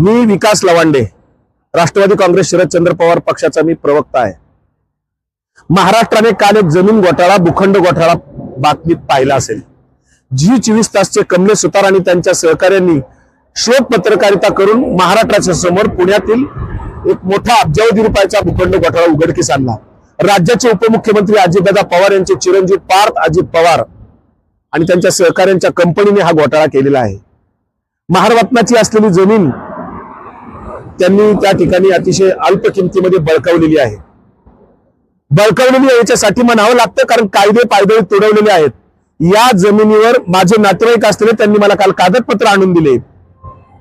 मी विकास लवांडे राष्ट्रवादी काँग्रेस शरदचंद्र पवार पक्षाचा मी प्रवक्ता आहे. महाराष्ट्राने काल एक जमीन घोटाळा भूखंड घोटाळा बातमीत पाहिला असेल. जी चोवीस तासचे कमले सुतार आणि त्यांच्या सहकार्यांनी शोध पत्रकारिता करून महाराष्ट्राच्या समोर पुण्यातील एक मोठा अब्जावधी रुपयाचा भूखंड घोटाळा उघडकीस आणला. राज्याचे उपमुख्यमंत्री अजितदादा पवार यांचे चिरंजीव पार्थ अजित पवार आणि त्यांच्या सहकाऱ्यांच्या कंपनीने हा घोटाळा केलेला आहे. महारत्नाची असलेली जमीन त्यांनी त्या ठिकाणी अतिशय अल्प किमतीमध्ये बळकावलेली आहे. बळकावलेली आहे याच्यासाठी म्हणावं लागतं कारण कायदे पायदे तुडवलेले आहेत. या जमिनीवर माझे नातेवाईक असलेले त्यांनी मला काल कागदपत्र आणून दिले.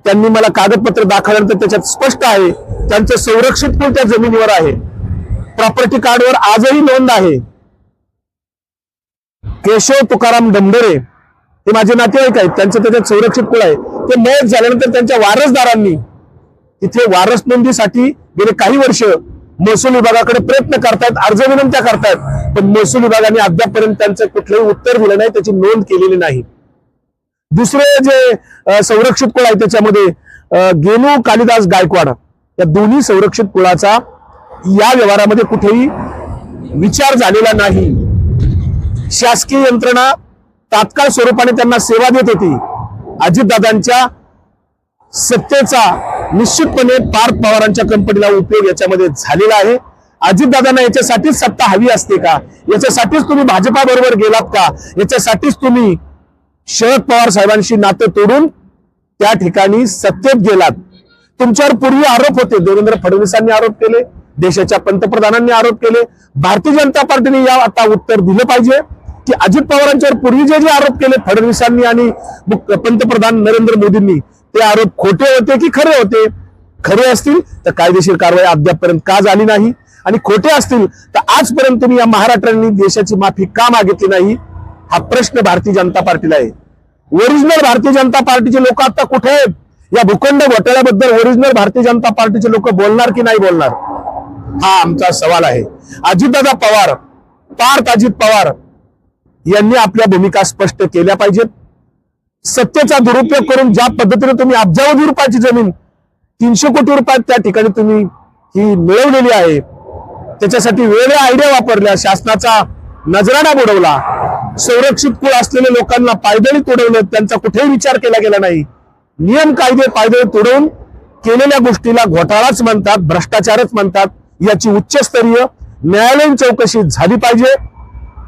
त्यांनी मला कागदपत्र दाखवल्यानंतर त्याच्यात स्पष्ट आहे त्यांचं संरक्षित पण त्या जमिनीवर आहे. प्रॉपर्टी कार्डवर आजही नोंद आहे. केशव तुकाराम डंबरे हे माझे नातेवाईक आहेत त्यांचं त्याच्यात संरक्षित कुळ आहे? ते मयत झाल्यानंतर त्यांच्या वारसदारांनी तिथे वारस नोंदीसाठी गेले काही वर्ष महसूल विभागाकडे प्रयत्न करतायत अर्ज विनंत्या करतायत पण महसूल विभागाने अद्यापपर्यंत त्यांचं कुठलंही उत्तर दिलं नाही त्याची नोंद केलेली नाही. दुसरे जे संरक्षित कुळ आहे त्याच्यामध्ये गेनू कालिदास गायकवाड या दोन्ही संरक्षित कुळाचा या व्यवहारामध्ये कुठेही विचार झालेला नाही. शासकीय यंत्रणा तात्काळ स्वरूपाने त्यांना सेवा देत होती. अजितदादांच्या सत्तेचा निश्चितपणे पार्थ पवारांच्या कंपनीला उपयोग याच्यामध्ये झालेला आहे. अजितदादांना याच्यासाठीच सत्ता हवी असते का? याच्यासाठीच तुम्ही भाजपा बरोबर गेलात का? याच्यासाठीच तुम्ही शरद पवार साहेबांशी नातं तोडून त्या ठिकाणी सत्तेत गेलात. तुमच्यावर पूर्वी आरोप होते. देवेंद्र फडणवीसांनी आरोप केले देशाच्या पंतप्रधानांनी आरोप केले. भारतीय जनता पार्टीने या आता उत्तर दिलं पाहिजे की अजित पवारांच्यावर पूर्वी जे जे आरोप केले फडणवीसांनी आणि पंतप्रधान नरेंद्र मोदींनी ते आरोप खोटे होते की खरे होते? खरे असतील तर कायदेशीर कारवाई अद्यापपर्यंत का झाली नाही? आणि खोटे असतील तर आजपर्यंत तुम्ही या महाराष्ट्रांनी देशाची माफी का मागितली नाही? हा प्रश्न भारतीय जनता पार्टीला आहे. ओरिजिनल भारतीय जनता पार्टीचे लोक आता कुठे आहेत? या भूखंड घोटाळ्याबद्दल ओरिजिनल भारतीय जनता पार्टीचे लोक बोलणार की नाही बोलणार? हा आमचा सवाल आहे. अजितदादा पवार पार्थ अजित पवार यांनी आपल्या भूमिका स्पष्ट केल्या पाहिजेत. सत्तेचा दुरुपयोग करून ज्या पद्धतीने तुम्ही अब्जावधी रुपयाची जमीन तीनशे कोटी रुपयात त्या ठिकाणी तुम्ही ही मिळवलेली आहे त्याच्यासाठी वेगळ्या आयडिया वापरल्या शासनाचा नजराणा बुडवला संरक्षित कुळ असलेल्या लोकांना पायदळी तुडवलं त्यांचा कुठेही विचार केला गेला नाही. नियम कायदे पायदळी तोडवून केलेल्या गोष्टीला घोटाळाच म्हणतात भ्रष्टाचारच म्हणतात याची उच्चस्तरीय न्यायालयीन चौकशी झाली पाहिजे.